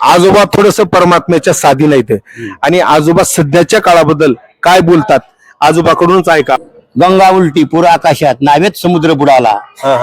आजोबा थोडस परमात्म्याच्या साधी नाहीत आणि आजोबा सध्याच्या काळाबद्दल काय बोलतात आजोबाकडूनच ऐका. गंगा उलटी पुर आकाशात नावेत समुद्र बुडाला.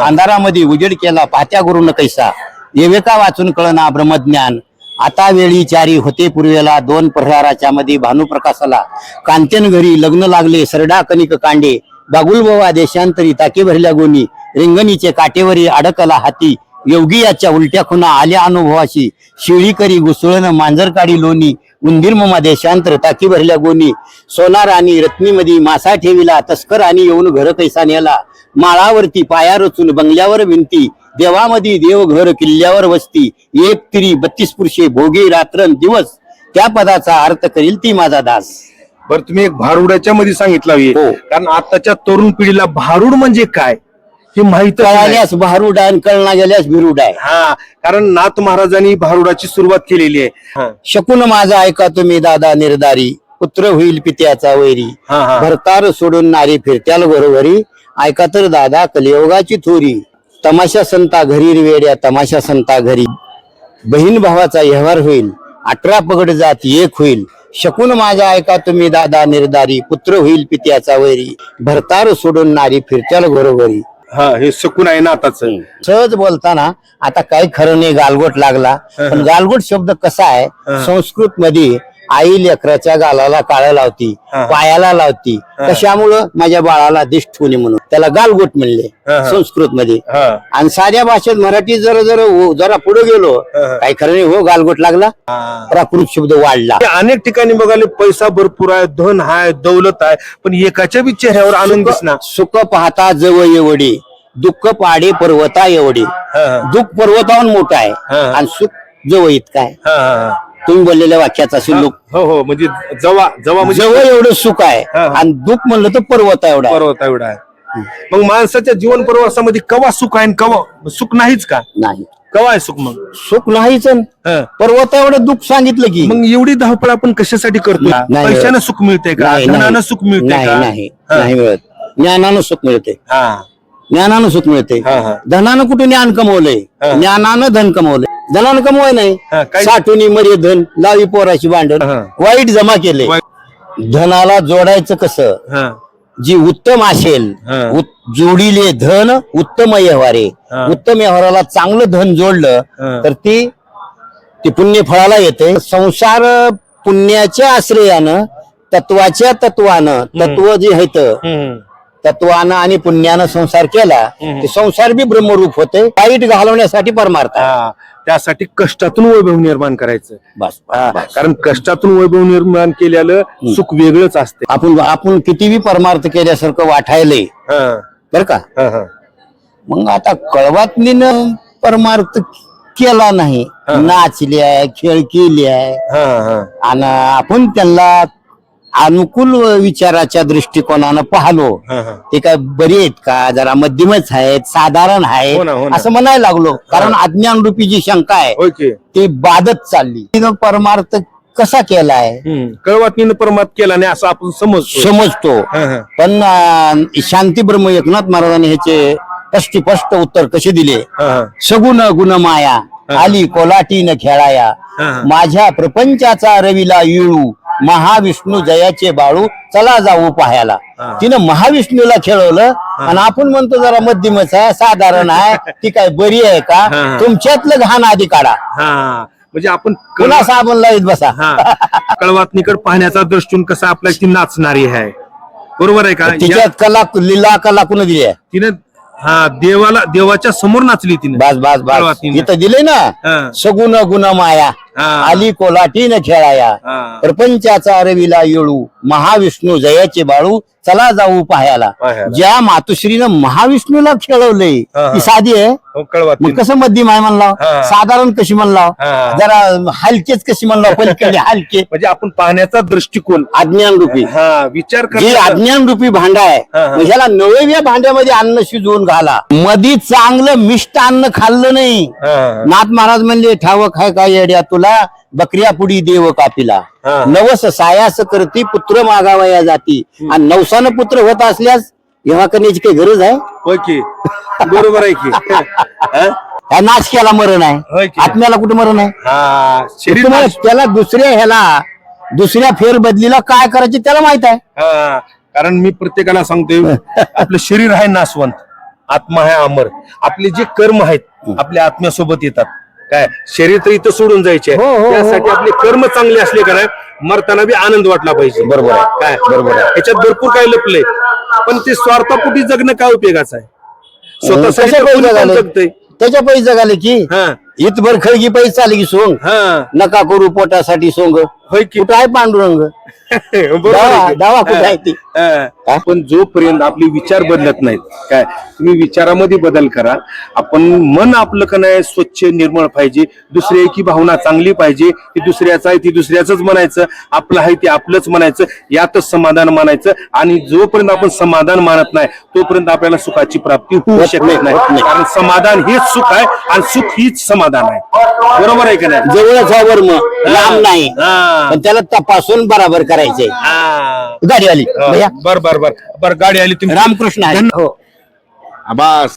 अंधारामध्ये उजेड केला पात्या करून कैसा. विवेका वाचून कळना ब्रह्मज्ञान. आता वेळी चारी होते पूर्वेला दोन प्रहाराच्या मध्ये भानुप्रकाशाला. कांचन घरी लग्न लागले सरडा कनिक कांडे. बागुलबोवा देशांतरी ताके भरल्या गोनी रिंगणीचे काटेवरी अडकला हाती. योगी याच्या उलट्या खुना आल्या अनुभवाशी. शिळी करी घुसळण मांजर काढी लोणी उंदीर ममा देशांतर ताकी भरल्या गोनी सोनार आणि रत्नीमधी मासा ठेविला तस्कर आणि येऊन घर कैसा नेला. माळावरती पाया रचून बंगल्यावर विनती देवामधी देव घर किल्ल्यावर वस्ती. एक तिरी बत्तीस पुरुषे भोगे रात्रन दिवस. त्या पदाचा अर्थ करील ती माझा दास. बरं तुम्ही एक भारुडाच्या मध्ये सांगितलं. हो. कारण आताच्या तरुण पिढीला भारुड म्हणजे काय? हे माहीत कळाल्यास भारूड आहे आणि कळना गेल्यास भिरूड आहे. हा कारण नाथ महाराजांनी भारुडाची सुरुवात केलेली आहे. हा. शकून माझा ऐका तुम्ही दादा निर्दारी पुत्र होईल पित्याचा वैरी. हा, हा. भरतार सोडून नारी फिरत्याल घरोघरी ऐका तर दादा कलियोगाची थोरी. तमाशा संता घरी वेड्या तमाशा संता घरी. बहीण भावाचा व्यवहार होईल अठरा पगड जात एक होईल. शकून माझा ऐका तुम्ही दादा निर्दारी पुत्र होईल पित्याचा वैरी. भरतार सोडून नारी फिरत्याल घरोघरी हा हे सकून आहे नाताच. सहज बोलताना आता काही खरं नाही गालगोट लागला. पण गालगोट शब्द कसा आहे? संस्कृत मध्ये आई लेकराच्या गालाला काळ लावती हा. पायाला लावती. कशामुळं? माझ्या बाळाला दिष्ट होणे म्हणून. त्याला गालगोट म्हणले हा, हा. संस्कृत मध्ये हा. आणि साध्या भाषेत मराठी जरा जरा हो- जरा पुढे गेलो हा. काही खरं नाही हो गालगोट लागला. प्राकृत शब्द वाढला. अनेक ठिकाणी बघायला पैसा भरपूर आहे धन आहे दौलत आहे पण एकाच्या बी चेहऱ्यावर आनंद सुख पाहता जव एवढे. दुःख पाडे पर्वता एवढे. दुःख पर्वताहून मोठं आहे. आणि सुख जवळ इतकं आहे. तुम्ही बोललेल्या वाक्याचा शिल्लक हो हो म्हणजे जवा जवा म्हणजे जवळ एवढं सुख आहे. आणि दुःख म्हणलं तर पर्वत एवढा आहे. पर्वत एवढा आहे. मग माणसाच्या जीवन प्रवासामध्ये कवा सुख आहे आणि कवा सुख नाहीच का? नाही. कवा आहे सुख मग? सुख नाहीच हा. पर्वत एवढं दुःख सांगितलं की. मग एवढी धावपळ आपण कशासाठी करतो नाही. पैशानं सुख मिळते का? नाही धनानं नाही. सुख मिळते नाही का? नाही. नाही मिळत. ज्ञानानं सुख मिळते हा. ज्ञानानं सुख मिळते हा, हा. धनानं कुठे ज्ञान कमवलंय. ज्ञानानं धन कमवलंय धनानं कमवाय नाही हा, काय- साठवणी मरे धन लावी पोराची भांडण हा. वाईट जमा केले धनाला जोडायचं कसं हा जी उत्तम असेल हा. उत- जोडीले धन उत्तम व्यवहारे हा. उत्तम व्यवहाराला चांगलं धन जोडलं. तर ती ती पुण्य फळाला येते संसार पुण्याच्या आश्रयानं तत्वाच्या तत्वानं तत्व जे आहेत हम्म. तत्वानं आणि पुण्यानं संसार केला ते संसार बी ब्रह्मरूप होते. वाईट घालवण्यासाठी परमार्थ आहे. हा त्यासाठी कष्टातून वैभव निर्माण करायचं. बस हा, बस. कारण कष्टातून वैभव निर्माण केल्यानं सुख वेगळंच असते. आपण आपण किती बी परमार्थ केल्यासारखं वाटायले हा, बर का? हा, हा. मग आता कळवातलीनं परमार्थ केला नाही. नाचले आहे खेळ केले आहे हा, हा. आणि आपण त्यांना अनुकूल विचाराच्या दृष्टिकोनानं पाहलो. हा, हा. ते काय बरी आहेत का? जरा मध्यमच आहेत साधारण हो ना, हो आहे ना. असं म्हणायला लागलो. कारण अज्ञान रूपी जी शंका आहे ती बाधत चालली. तिनं परमार्थ कसा केलाय. कळवातनीनं परमात केला नाही असं आपण समजतो समजतो. हा, हा. पण शांती ब्रह्म एकनाथ महाराजांनी ह्याचे स्पष्ट उत्तर कसे दिले? हा, हा. सगुण गुण माया आली कोलाटीन खेळाया. हा. माझ्या प्रपंचाचा रविला येळू महाविष्णू जयाचे बाळू चला जाऊ पाहायला. तिनं महाविष्णूला खेळवलं आणि आपण म्हणतो जरा मध्यमच आहे साधारण आहे ती काय बरी आहे का. तुमच्यातलं घाण आधी काढा. हा. म्हणजे आपण पुन्हा साबण लावीत बसा. हा. कळवातनीकड पाहण्याचा दृष्टिकोन कसा आपल्या ती नाचणारी आहे. बरोबर आहे का? तिच्यात कला लीला कला कुणा दिली आहे? तिनं हा देवाला देवाच्या समोर नाचली तिने. बस बस बस. इथं दिले ना. सगुण गुण माया. आली कोलाटीन खेळाया. प्रपंचाचा रविला येळू महाविष्णू जयाचे बाळू चला जाऊ पाहायला. ज्या मातुश्रीनं महाविष्णूला खेळवलंय हा. ती साधी आहे. मग कसं मध्यम आहे म्हणला. साधारण कशी म्हणला. जरा हलकेच कशी म्हणला पलीकडे हलके. म्हणजे आपण पाहण्याचा दृष्टिकोन. अज्ञान रूपी हा विचार जे अज्ञान रूपी भांडा आहे ह्याला नवव्या भांड्यामध्ये अन्न शिजवून घाला. मधी चांगलं मिष्ट अन्न खाल्लं नाही. नाथ महाराज म्हणले ठावक आहे का येड्या तुला बकऱ्या पुढी देव कापिला. नवस सायास करती पुत्र मागावया जाती. आणि नवसानं पुत्र होत असल्यास एव्हा करण्याची काही गरज आहे? होय की. बरोबर आहे की. हा? ह्या नाचक्याला मरण होय आहे की? आत्म्याला कुठे मरण आहे? हा शरीर तुम्हाला त्याला दुसऱ्या ह्याला दुसऱ्या फेरबदलीला काय करायचे त्याला माहीत आहे. हा, कारण मी प्रत्येकाला सांगतोय आपलं शरीर आहे नासवंत आत्मा आहे अमर. आपले जे कर्म आहेत आपल्या आत्म्यासोबत येतात. काय शरीर तर इथं सोडून जायचे. हो, हो, हो. त्यासाठी आपले कर्म चांगले असले का नाही मरताना बी आनंद वाटला पाहिजे. बरोबर आहे. काय? बरोबर आहे. याच्यात भरपूर काही लपलंय. पण ते स्वार्थापोटी जगणं काय उपयोगाचं आहे? स्वतःसाठी त्याच्या तर कोणी पैसे पण झाले? जगतंय. त्याच्या पैसे जगाले की? हा. इथभर खळगी पैसे चाले की सोंग. हा. नका करू पोटासाठी सोंग. होय की? कुठं आहे पांडुरंग? दावा- कुठे. आहे ती? हा. पण जोपर्यंत आपले विचार बदलत नाहीत काय तुम्ही विचारामध्ये बदल करा आपण मन आपलं का नाही स्वच्छ निर्मळ पाहिजे दुसऱ्याची भावना चांगली पाहिजे ती दुसऱ्याचं आहे ती दुसऱ्याच म्हणायचं आपलं आहे ते आपलंच म्हणायचं यातच समाधान मानायचं आणि जोपर्यंत आपण समाधान मानत नाही तोपर्यंत आपल्याला सुखाची प्राप्ती होऊ शकत नाही. कारण समाधान हेच सुख आहे आणि सुख हीच समाधान आहे बरोबर आहे का नाही? जवळच आहे वर्म लांब नाही. हा. पण त्याला तपासून बराबर करायचंय. हा. गाडी आली. भैया. बर बर बर. बर गाडी आली तुम्ही रामकृष्ण आहे हो. आबास